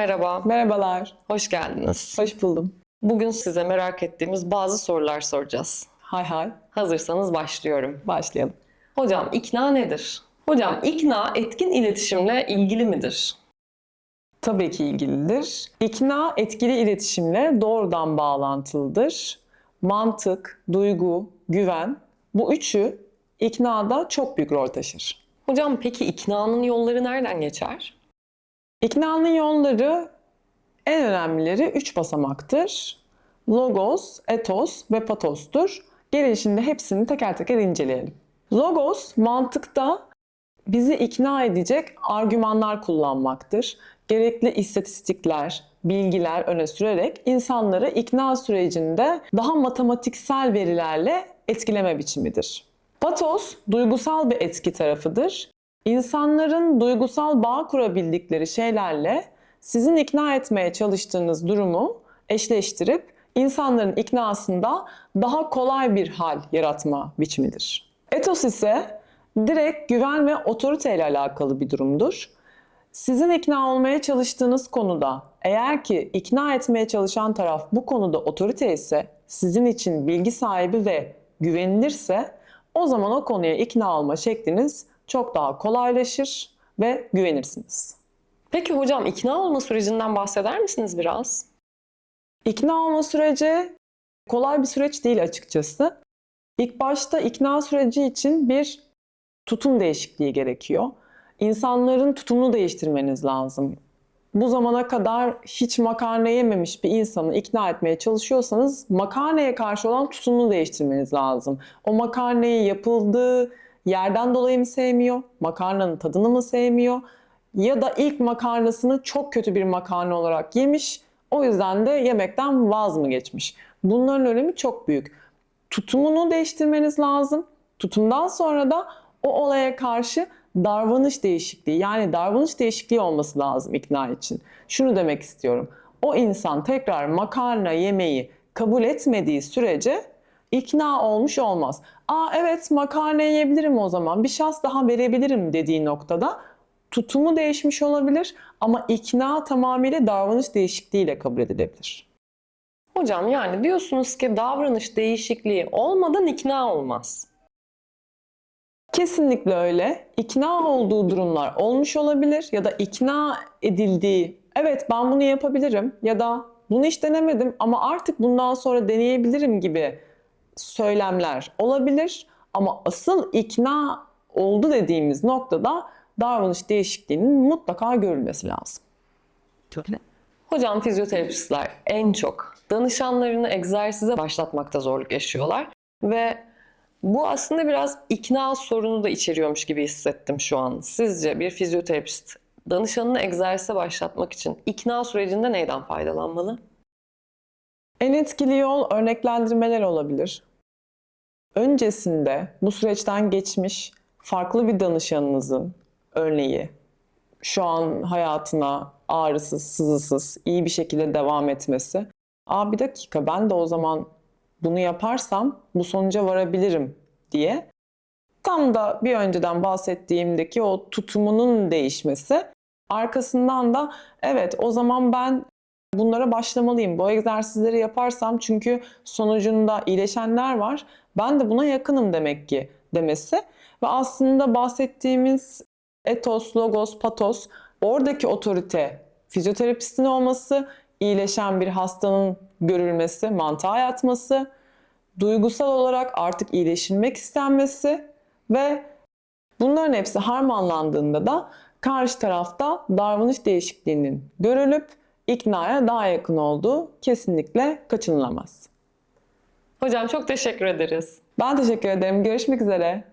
Merhaba, Merhabalar, hoş geldiniz. hoş buldum. Bugün size merak ettiğimiz bazı sorular soracağız. Hay hay, Hazırsanız başlıyorum. başlayalım. Hocam ikna nedir? Hocam ikna etkin iletişimle ilgili midir? Tabii ki ilgilidir. İkna etkili iletişimle doğrudan bağlantılıdır. Mantık, duygu, güven bu üçü iknada çok büyük rol taşır. Hocam peki iknanın yolları nereden geçer? İknanın yolları en önemlileri üç basamaktır. Logos, etos ve patostur. Gelin şimdi hepsini teker teker inceleyelim. Logos mantıkta bizi ikna edecek argümanlar kullanmaktır. Gerekli istatistikler, bilgiler öne sürerek insanları ikna sürecinde daha matematiksel verilerle etkileme biçimidir. Patos duygusal bir etki tarafıdır. İnsanların duygusal bağ kurabildikleri şeylerle sizin ikna etmeye çalıştığınız durumu eşleştirip insanların iknasında daha kolay bir hal yaratma biçimidir. Etos ise direkt güven ve otorite ile alakalı bir durumdur. Sizin ikna olmaya çalıştığınız konuda eğer ki ikna etmeye çalışan taraf bu konuda otorite ise, sizin için bilgi sahibi ve güvenilirse o zaman o konuya ikna olma şekliniz çok daha kolaylaşır ve güvenirsiniz. Peki hocam ikna olma sürecinden bahseder misiniz biraz? İkna olma süreci kolay bir süreç değil açıkçası. İlk başta ikna süreci için bir tutum değişikliği gerekiyor. İnsanların tutumunu değiştirmeniz lazım. Bu zamana kadar hiç makarna yememiş bir insanı ikna etmeye çalışıyorsanız makarnaya karşı olan tutumunu değiştirmeniz lazım. O makarnayı yapıldığı yerden dolayı mı sevmiyor? Makarnanın tadını mı sevmiyor? Ya da ilk makarnasını çok kötü bir makarna olarak yemiş. O yüzden de yemekten vaz mı geçmiş? Bunların önemi çok büyük. Tutumunu değiştirmeniz lazım. Tutumdan sonra da o olaya karşı davranış değişikliği yani davranış değişikliği olması lazım ikna için. Şunu demek istiyorum. O insan tekrar makarna yemeği kabul etmediği sürece ikna olmuş olmaz. Aa evet makarna yiyebilirim o zaman bir şans daha verebilirim dediği noktada tutumu değişmiş olabilir ama ikna tamamıyla davranış değişikliğiyle kabul edilebilir. Hocam yani diyorsunuz ki davranış değişikliği olmadan ikna olmaz. Kesinlikle öyle. İkna olduğu durumlar olmuş olabilir ya da ikna edildiği, evet ben bunu yapabilirim ya da bunu hiç denemedim ama artık bundan sonra deneyebilirim gibi söylemler olabilir. Ama asıl ikna oldu dediğimiz noktada davranış değişikliğinin mutlaka görülmesi lazım. Hocam fizyoterapistler en çok danışanlarını egzersize başlatmakta zorluk yaşıyorlar ve bu aslında biraz ikna sorunu da içeriyormuş gibi hissettim şu an. Sizce bir fizyoterapist danışanını egzersize başlatmak için ikna sürecinde neyden faydalanmalı? En etkili yol örneklendirmeler olabilir. Öncesinde bu süreçten geçmiş farklı bir danışanınızın örneği şu an hayatına ağrısız, sızısız, iyi bir şekilde devam etmesi. Aa bir dakika ben de o zaman bunu yaparsam bu sonuca varabilirim diye tam da bir önceden bahsettiğimdeki o tutumunun değişmesi arkasından da evet o zaman ben bunlara başlamalıyım. Bu egzersizleri yaparsam çünkü sonucunda iyileşenler var. Ben de buna yakınım demek ki demesi ve aslında bahsettiğimiz etos, logos, patos oradaki otorite fizyoterapistin olması, iyileşen bir hastanın görülmesi, mantığa yatması, duygusal olarak artık iyileşilmek istenmesi ve bunların hepsi harmanlandığında da karşı tarafta davranış değişikliğinin görülüp iknaya daha yakın olduğu kesinlikle kaçınılamaz. Hocam çok teşekkür ederiz. Ben teşekkür ederim. Görüşmek üzere.